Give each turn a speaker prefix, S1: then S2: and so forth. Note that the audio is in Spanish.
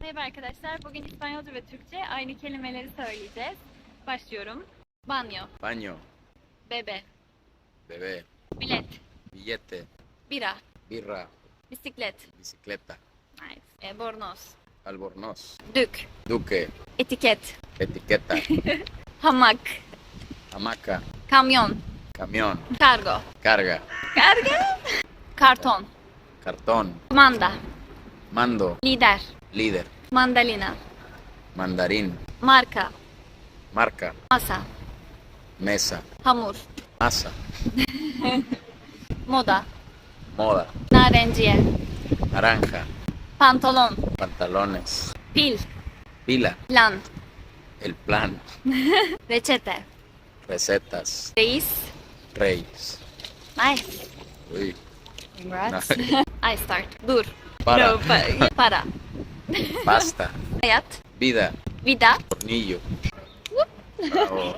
S1: Merhaba arkadaşlar. Bugün İspanyolca ve Türkçe aynı kelimeleri söyleyeceğiz. Başlıyorum. Banyo,
S2: Baño,
S1: bebe,
S2: bebé,
S1: bilet,
S2: billete,
S1: bira,
S2: birra,
S1: bisiklet,
S2: bicicleta,
S1: nice. e, bornoz,
S2: albornoz,
S1: dük,
S2: duque,
S1: etiket,
S2: etiqueta,
S1: hamak,
S2: hamaca,
S1: kamyon,
S2: camión,
S1: kargo,
S2: carga,
S1: karga, karton,
S2: cartón,
S1: kumanda,
S2: mando,
S1: lider,
S2: líder,
S1: mandalina,
S2: mandarín,
S1: marka,
S2: marca,
S1: masa,
S2: mesa,
S1: hamur,
S2: masa,
S1: moda,
S2: moda,
S1: narenciye,
S2: naranja,
S1: pantolon,
S2: pantalones,
S1: pil,
S2: pila,
S1: plan,
S2: el plan,
S1: reçete,
S2: recetas,
S1: reis,
S2: reyes.
S1: nice.
S2: Uy,
S1: Congrats. I start. Dur.
S2: Para.
S1: No, pa- para.
S2: Pasta, vida,
S1: Vida.
S2: tornillo. Bravo.